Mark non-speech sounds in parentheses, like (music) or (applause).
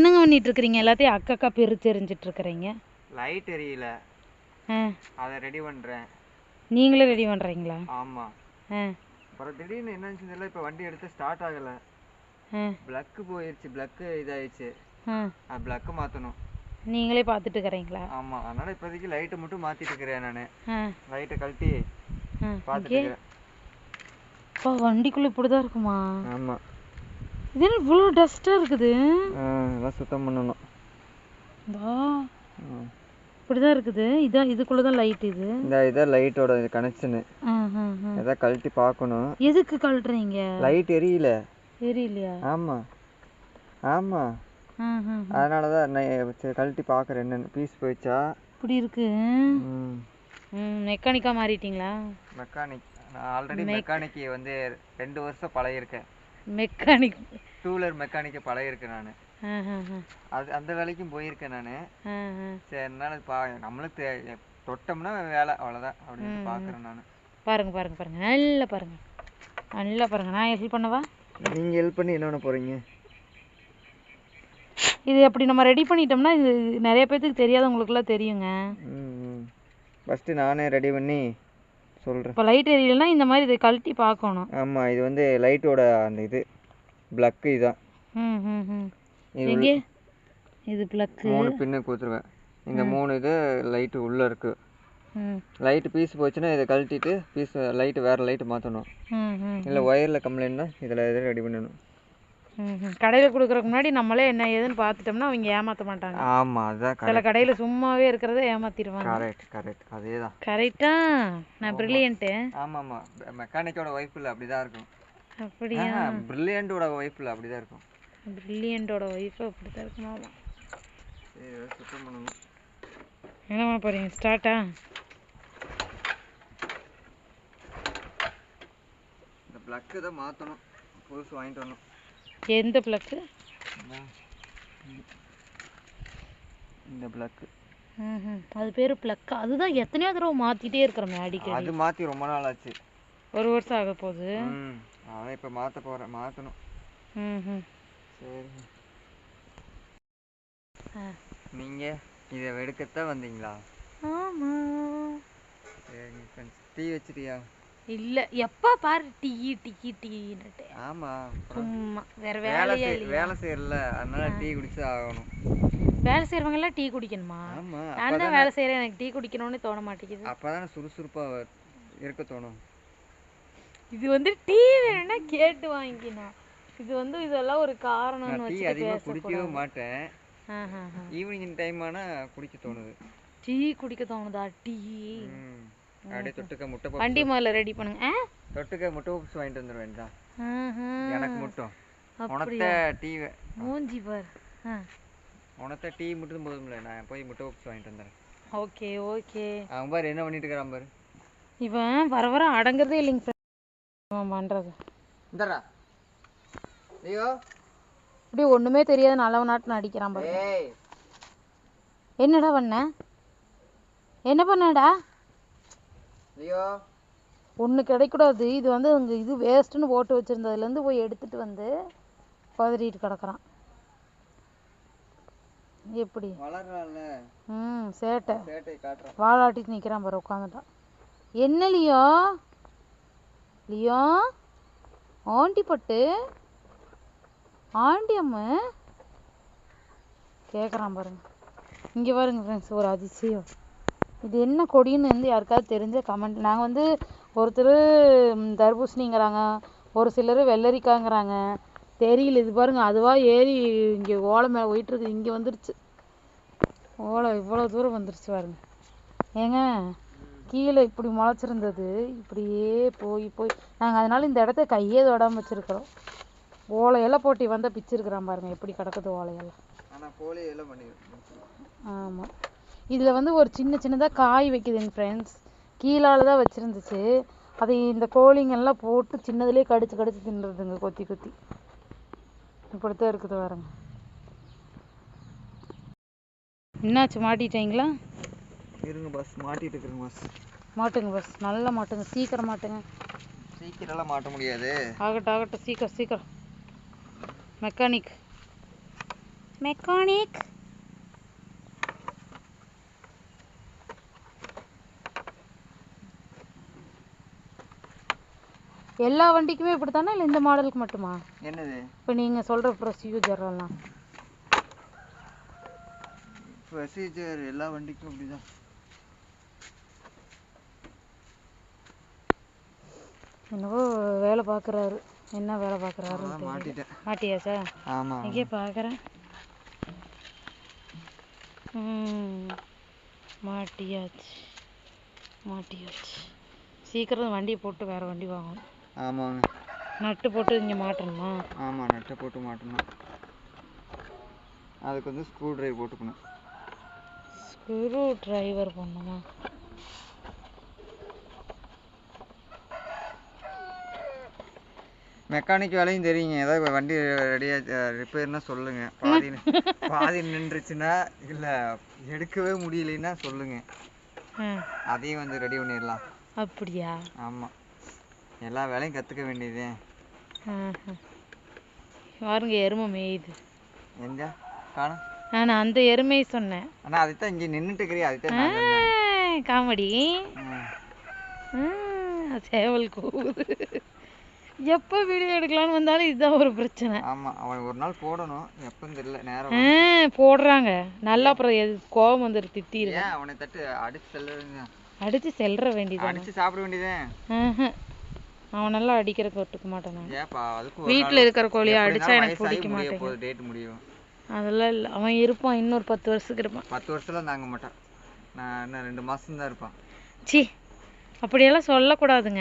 என்னங்க பண்ணிட்டு இருக்கிறீங்க எல்லாத்தையும் அக்கா பிரிச்சு எரிஞ்சிட்டு இருக்கிறீங்க லைட் எரியல அதை ரெடி பண்ணுறேன் நீங்களே ரெடி பண்ணுறீங்களா ஆமாம் ஆ. அப்புறம் திடீர்னு என்னன்னு தெரியல இப்போ வண்டி எடுத்து ஸ்டார்ட் ஆகலை. ப்ளக்கு இதாயிடுச்சு. ஆ. அது ப்ளக்கு மாற்றணும் நீங்களே பார்த்துட்டு இருக்கிறீங்களா ஆமாம் அதனால் இப்போதைக்கு லைட்டை மட்டும் மாற்றிட்டு இருக்கிறேன் நான் லைட்டை கழட்டி இருக்கிறேன் அப்பா வண்டிக்குள்ளே இப்படி தான் இருக்குமா? ஆமாம் இது என்ன இவ்வளோ டஸ்ட்டாக இருக்குது எல்லாம் சுத்தம் பண்ணணும். வா. இப்படி தான் இருக்குது. இதான் இதுக்குள்ளே தான் லைட் இது. இந்த இதான் லைட்டோட கனெக்ஷனு எதாவது கழட்டி பார்க்கணும். எதுக்கு கழட்டுறீங்க? லைட் எரியல. தெரியலையா ஆமாம் ஆமாம் அதனால தான் நான் கழட்டி பார்க்குறேன் என்னென்னு. பீஸ் போயிடுச்சா? இப்படி இருக்கு. மெக்கானிக்காக மாறிட்டீங்களா? மெக்கானிக் நான் ஆல்ரெடி மெக்கானிக்கு வந்து ரெண்டு வருஷம் பழகியிருக்கேன். மெக்கானிக் டூ வீலர் மெக்கானிக்கு பழகியிருக்கேன் நான். அது அந்த வேலைக்கும் போயிருக்கேன் நான். சரி அதனால பா நம்மளும் தெ- தொட்டோம்னா வேலை அவ்வளோதான் அப்படின்னு பார்க்குறேன் நான். பாருங்க பாருங்க பாருங்க. நல்லா பாருங்க. நல்லா பாருங்க. நான் ஹெல்ப் பண்ணவா? நீங்கள் ஹெல்ப் பண்ணி என்ன பண்ண போகிறீங்க இது அப்படி நம்ம ரெடி பண்ணிட்டோம்னா இது நிறைய பேர்த்துக்கு தெரியாதவங்களுக்குலாம் தெரியுங்க. ம் ஃபஸ்ட்டு நானே ரெடி பண்ணி சொல்கிறேன் இப்போ லைட் எரியலைன்னா இந்த மாதிரி இதை கழட்டி பார்க்கணும். ஆமாம் இது வந்து லைட்டோட அந்த இது ப்ளக்கு இதான். ம் ம் ம். இது எங்கே? இது ப்ளக்கு மூணு பின்னு கொடுத்துருவேன். இந்த மூணு இது லைட்டு உள்ளே இருக்குது லைட்டு பீஸ் போச்சுன்னா இதை கழட்டிட்டு பீஸ் லைட்டு வேறு லைட்டு மாற்றணும் இல்லை ஒயரில் கம்ப்ளைண்ட்னா இதில் இதை ரெடி பண்ணணும். கடையில் கொடுக்குறதுக்கு முன்னாடி நம்மளே என்ன ஏதுன்னு பார்த்துட்டோம்னா அவங்க ஏமாற்ற மாட்டாங்க. ஆமாம் அதுதான் சில கடையில் சும்மாவே இருக்கிறத ஏமாத்திடுவாங்க. கரெக்ட் கரெக்ட் அதே தான் கரெக்டா நான் ப்ரில்லியன்ட்டு ஆமாம் ஆமாம் மெக்கானிக்கோட ஒய்ஃபில் அப்படி தான் இருக்கும். அப்படியா? ப்ரில்லியண்டோட ஒய்ஃபில் அப்படி தான் இருக்கும். ப்ரில்லியண்டோட ஒய்ஃபு அப்படி தான் இருக்குமா சுத்தம் பண்ணணும். என்ன பண்ண போகிறீங்க ஸ்டார்ட்டா இந்த ப்ளக்கு தான் மாற்றணும் புதுசு வாங்கிட்டு வரணும். எந்த ப்ளக்கு இந்த. ப்ளக்கு ம் அது பேர் ப்ளக்கா அதுதான் எத்தனையோ தடவை மாற்றிட்டே இருக்கிறோமே அடிக்கடி அது மாற்றி ரொம்ப நாள் ஆச்சு. ஒரு வருஷம் ஆக போகுது. ம். அதான் இப்போ மாற்ற போகிறேன் மாற்றணும் ம் சரி. நீங்கள் இதை எடுக்கத்தான் வந்தீங்களா? ஆமாம் சரிங்க ஃப்ரெண்ட்ஸ் டீ வச்சிட்டியா? இல்லை எப்போ பாரு டீ டீ டீன்னுட்டு ஆமாம் சும்மா வேற வேலை வேலையே செய் இல்லையா? வேலை செய்யறல அதனால டீ குடிச்சு ஆகணும். வேலை செய்கிறவங்க எல்லாம் டீ குடிக்கணுமா? ஆமாம் நான் தான் வேலை செய்கிறேன் எனக்கு டீ குடிக்கணும்னு தோண மாட்டேங்குது. அப்போ தானே சுறுசுறுப்பாக இருக்க தோணும். இது வந்து டீ வேணும்னா கேட்டு வாங்கிக்கணும் இது வந்து இதெல்லாம் ஒரு காரணம்னு வச்சுட்டு அதிகமாக குடிக்கவே மாட்டேன். ஈவினிங் டைம் ஆனால் குடிக்க தோணுது. டீ குடிக்க தோணுதா? டீ. அப்படியே தொட்டுக்க முட்டை வண்டி முதல்ல ரெடி பண்ணுங்க? தொட்டுக்க முட்டை பப்ஸ் வாங்கிட்டு வந்துடுவேன் தான். எனக்கு மட்டும். உனத்த டீ மூஞ்சி பார். உனத்த டீ மட்டும் போதும்ல நான் போய் முட்டை பப்ஸ் வாங்கிட்டு வந்துடுறேன் ஓகே ஓகே. அவன் பாரு என்ன பண்ணிட்டு இருக்கிறான் பாரு. இவன் வர வர அடங்குறதே இல்லைங்க friend. இவன் பண்ணுறது இந்தரா ஐயோ. இப்படி ஒன்றுமே தெரியாத நல்லவ நாட்டு நடிக்கிறான் பாரு என்னடா பண்ண? என்ன பண்ணடா? ஐயோ. ஒன்று கிடைக்கூடாது. இது வந்து அங்கே இது வேஸ்ட்டுன்னு போட்டு வச்சுருந்ததுலேருந்து போய் எடுத்துட்டு வந்து பதறிட்டு கிடக்குறான். எப்படி? ம் சேட்டை. வாழாட்டிட்டு நிற்கிறான் பாரு உட்காந்துட்டான் என்ன லியோ? லியோ? ஆண்டி பட்டு? ஆண்டி அம்மா? கேட்குறான் பாருங்க. இங்கே பாருங்க ஃப்ரெண்ட்ஸ் ஒரு அதிசயம். இது என்ன கொடின்னு வந்து யாருக்காவது தெரிஞ்ச கமெண்ட் நாங்கள் வந்து ஒருத்தர் தர்பூசணிங்கிறாங்க. ஒரு சிலர் வெள்ளரிக்காங்கிறாங்க. தெரியல இது பாருங்க அதுவாக ஏறி இங்கே ஓலை மேலே போயிட்டு இருக்கு இங்கே வந்துருச்சு. ஓலை இவ்வளோ தூரம் வந்துருச்சு பாருங்க. ஏங்க கீழே இப்படி முளைச்சிருந்தது. இப்படியே போய் போய். நாங்கள் அதனால இந்த இடத்த கையே தொடாமல் வச்சுருக்குறோம். ஓலையெல்லாம் போட்டு வந்தால் பிச்சிருக்கிறான் பாருங்க எப்படி கிடக்குது ஓலையெல்லாம். ஆனால் ஆமாம் இதில் வந்து ஒரு சின்ன சின்னதாக காய் வைக்குதுங்க ஃப்ரெண்ட்ஸ் கீழால தான் வச்சுருந்துச்சு. அதை இந்த கோழிங்கெல்லாம் போட்டு சின்னதுலேயே கடிச்சு கடிச்சு தின்னுறதுங்க கொத்தி கொத்தி. இப்படித்தான் இருக்குது பாருங்க. என்னாச்சு மாட்டிட்டீங்களா? இருங்க பஸ் மாட்டிட்டு இருக்கிறேங்க பஸ் மாட்டுங்க பஸ் நல்லா மாட்டுங்க சீக்கிரம் மாட்டுங்க. சீக்கிரம்லாம் மாட்ட முடியாது. ஆகட்டும் ஆகட்டும் சீக்கிரம் சீக்கிரம். மெக்கானிக் மெக்கானிக் எல்லா வண்டிக்குமே இப்படி தானே இல்லை இந்த மாடலுக்கு மட்டுமா? என்னது? இப்போ நீங்கள் சொல்கிற ப்ரொசீஜர் எல்லாம் ப்ரொசீஜர் எல்லா வண்டிக்கும் அப்படிதான் என்னவோ வேலை பார்க்குறாரு. என்ன வேலை தெரியல. மாட்டிட்டேன். மாட்டியாச்சா? ஆமாம் எங்கே பார்க்குறேன். மாட்டியாச்சு. மாட்டியாச்சு. சீக்கிரம் வண்டியை போட்டு வேற வண்டி வாங்கணும். ஆமாங்க. நட்டு போட்டு இங்கே மாட்டணுமா? ஆமாம் நட்டை போட்டு மாட்டணும். அதுக்கு வந்து ஸ்க்ரூ ட்ரைவர் போட்டுக்கணும். ஸ்க்ரூ டிரைவர் பண்ணுமா? மெக்கானிக் வேலையும் தெரியுங்க. ஏதாவது வண்டி ரெடியாக ரிப்பேர்னா சொல்லுங்க. பாதி (laughs) பாதி நின்றுச்சுன்னா இல்லை எடுக்கவே முடியலைன்னா சொல்லுங்க. அதையும் வந்து ரெடி பண்ணிடலாம். அப்படியா? ஆமாம் எல்லா வேலையும் கற்றுக்க வேண்டியதே. பாருங்க எருமை மேயுது. எங்க? காணும் நான் அந்த எருமையை சொன்னேன். ஆனால் அதுதான் இங்கே நின்றுட்டு இருக்கிறீ அதுதான். காமெடி. சேவல் கூவுது. எப்போ வீடியோ எடுக்கலாம்னு வந்தாலும் இதுதான் ஒரு பிரச்சனை. ஆமாம் அவன் ஒரு நாள் போடணும். எப்போன்னு தெரியல நேரம் போடுறாங்க. நல்லா அப்புறம் எது கோவம் வந்துரு திட்டிருவேன் ஏன்? அவனை தட்டு அடிச்சு செல்லுங்க அடிச்சு செல்ற வேண்டியதானே அடிச்சு சாப்பிட வேண்டியதே. அவனெல்லாம் அடிக்கிறதுக்கு ஒட்டுக்க மாட்டேன் நான். வீட்டில் இருக்கிற கோழியை அடிச்சா எனக்கு பிடிக்க முடியும். அதெல்லாம் இல்லை. அவன் இருப்பான் இன்னொரு பத்து வருஷத்துக்கு இருப்பான். பத்து வருஷத்துல தாங்க மாட்டான். நான் இன்னும் ரெண்டு மாசம் தான் இருப்பான். சி அப்படியெல்லாம் சொல்லக்கூடாதுங்க.